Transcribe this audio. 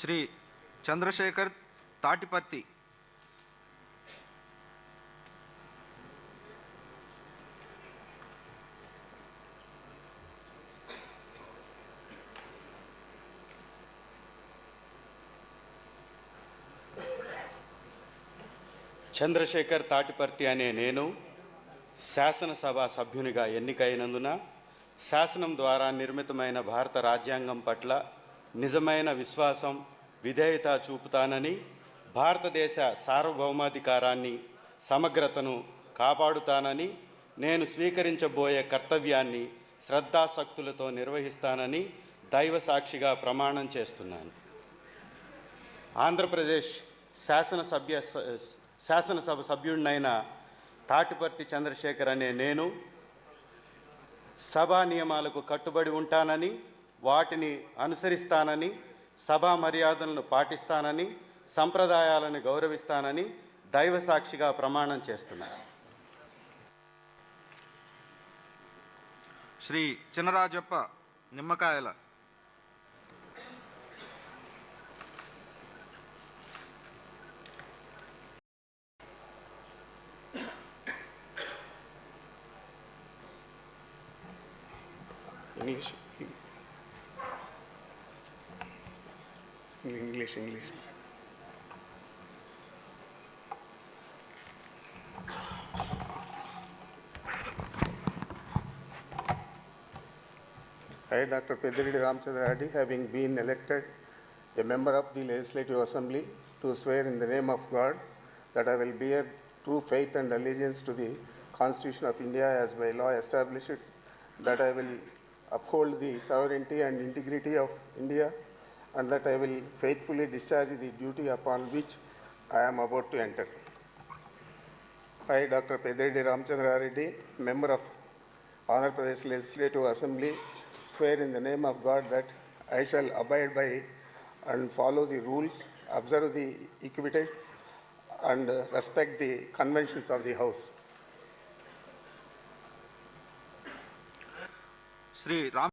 శ్రీ చంద్రశేఖర్ తాటిపత్తి. చంద్రశేఖర్ తాటిపర్తి అనే నేను శాసనసభ సభ్యునిగా ఎన్నికైనందున శాసనం ద్వారా నిర్మితమైన భారత రాజ్యాంగం పట్ల నిజమైన విశ్వాసం విధేయత చూపుతానని భారతదేశ సార్వభౌమాధికారాన్ని సమగ్రతను కాపాడుతానని నేను స్వీకరించబోయే కర్తవ్యాన్ని శ్రద్ధాశక్తులతో నిర్వహిస్తానని దైవ సాక్షిగా ప్రమాణం చేస్తున్నాను. ఆంధ్రప్రదేశ్ శాసనసభ్య శాసనసభ సభ్యుడినైన తాటిపర్తి చంద్రశేఖర్ అనే నేను సభా నియమాలకు కట్టుబడి ఉంటానని వాటిని అనుసరిస్తానని సభా మర్యాదలను పాటిస్తానని సంప్రదాయాలను గౌరవిస్తానని దైవ సాక్షిగా ప్రమాణం చేస్తున్నాను శ్రీ చినరాజప్ప నిమ్మకాయల English. English, English. I, Dr. Pediridi Ramchandra having been elected a member of the Legislative Assembly, to swear in the name of God that I will bear true faith and allegiance to the Constitution of India as by law established, that I will uphold the sovereignty and integrity of India, and that I will faithfully discharge the duty upon which I am about to enter. I, Dr. Pedredi Ramchandra Reddy, member of Andhra Pradesh Legislative Assembly, swear in the name of God that I shall abide by and follow the rules, observe the equity, and respect the conventions of the House. Sri Ram